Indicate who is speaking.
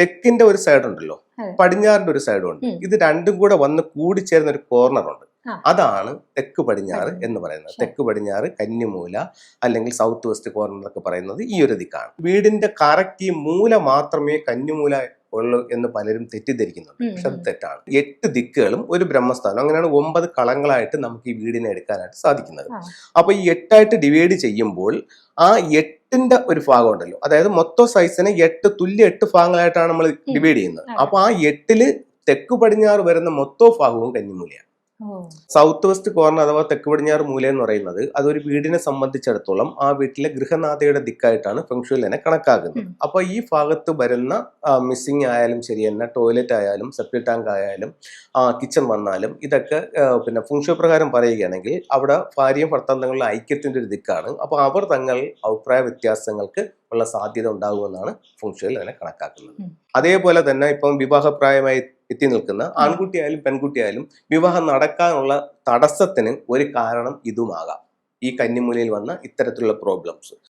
Speaker 1: തെക്കിന്റെ ഒരു സൈഡ് ഉണ്ടല്ലോ. പടിഞ്ഞാറിന്റെ ഒരു സൈഡും ഉണ്ട്. ഇത് രണ്ടും കൂടെ വന്ന് കൂടിച്ചേരുന്ന ഒരു കോർണർ ഉണ്ട്. അതാണ് തെക്ക് പടിഞ്ഞാറ്
Speaker 2: പടിഞ്ഞാറ്.
Speaker 1: എന്ന് പറയുന്നത്. തെക്ക് പടിഞ്ഞാറ് കന്നിമൂല അല്ലെങ്കിൽ സൗത്ത് വെസ്റ്റ് കോർണർ എന്നൊക്കെ പറയുന്നത് ഈ ഒരു ദിക്കാണ്. വീടിന്റെ കറക്റ്റ് ഈ മൂല മാത്രമേ കന്നിമൂല ഉള്ളൂ എന്ന് പലരും തെറ്റിദ്ധരിക്കുന്നുണ്ട്. പക്ഷെ അത് തെറ്റാണ്. എട്ട് ദിക്കുകളും ഒരു ബ്രഹ്മസ്ഥാനം. അങ്ങനെയാണ് ഒമ്പത് കളങ്ങളായിട്ട് നമുക്ക് ഈ വീടിനെ എടുക്കാനായിട്ട് സാധിക്കുന്നത്.
Speaker 2: അപ്പോൾ
Speaker 1: അപ്പൊ ഈ എട്ടായിട്ട് ഡിവൈഡ് ചെയ്യുമ്പോൾ ആ എട്ടിന്റെ ഒരു ഭാഗം ഉണ്ടല്ലോ. അതായത് മൊത്തം സൈസിനെ എട്ട് തുല്യ എട്ട് ഭാഗങ്ങളായിട്ടാണ് നമ്മൾ ഡിവൈഡ് ചെയ്യുന്നത്.
Speaker 2: അപ്പോൾ
Speaker 1: അപ്പൊ ആ എട്ടിൽ തെക്ക് പടിഞ്ഞാറ് വരുന്ന മൊത്തം ഭാഗവും കന്നിമൂലയാണ്. സൗത്ത് വെസ്റ്റ് കോർണർ അഥവാ തെക്ക് പടിഞ്ഞാറ് മൂല എന്ന് പറയുന്നത് അതൊരു വീടിനെ സംബന്ധിച്ചിടത്തോളം ആ വീട്ടിലെ ഗൃഹനാഥയുടെ ദിക്കായിട്ടാണ് ഫെങ്ഷുലിനെ കണക്കാക്കുന്നത്.
Speaker 2: അപ്പോൾ
Speaker 1: അപ്പൊ ഈ ഭാഗത്ത് വരുന്ന മിസ്സിങ് ആയാലും ശരി തന്നെ ടോയ്ലറ്റ് ആയാലും സെപ്റ്റി ടാങ്ക് ആയാലും കിച്ചൺ വന്നാലും ഇതൊക്കെ പിന്നെ ഫുങ്ഷു പ്രകാരം പറയുകയാണെങ്കിൽ അവിടെ ഭാര്യയും ഭർത്താവും തങ്ങളുടെ ഐക്യത്തിന്റെ ഒരു ദിക്കാണ്. അപ്പോൾ അവർ തങ്ങൾ അഭിപ്രായ വ്യത്യാസങ്ങൾക്ക് ഉള്ള സാധ്യത ഉണ്ടാകുമെന്നാണ് ഫുങ്ഷുവിൽ അതിനെ കണക്കാക്കുന്നത്. അതേപോലെ തന്നെ ഇപ്പം വിവാഹപ്രായമായി എത്തി നിൽക്കുന്ന ആൺകുട്ടിയായാലും പെൺകുട്ടിയായാലും വിവാഹം നടക്കാനുള്ള തടസ്സത്തിന് ഒരു കാരണം ഇതുമാകാം. ഈ കന്നിമൂലയിൽ വന്ന ഇത്തരത്തിലുള്ള പ്രോബ്ലംസ്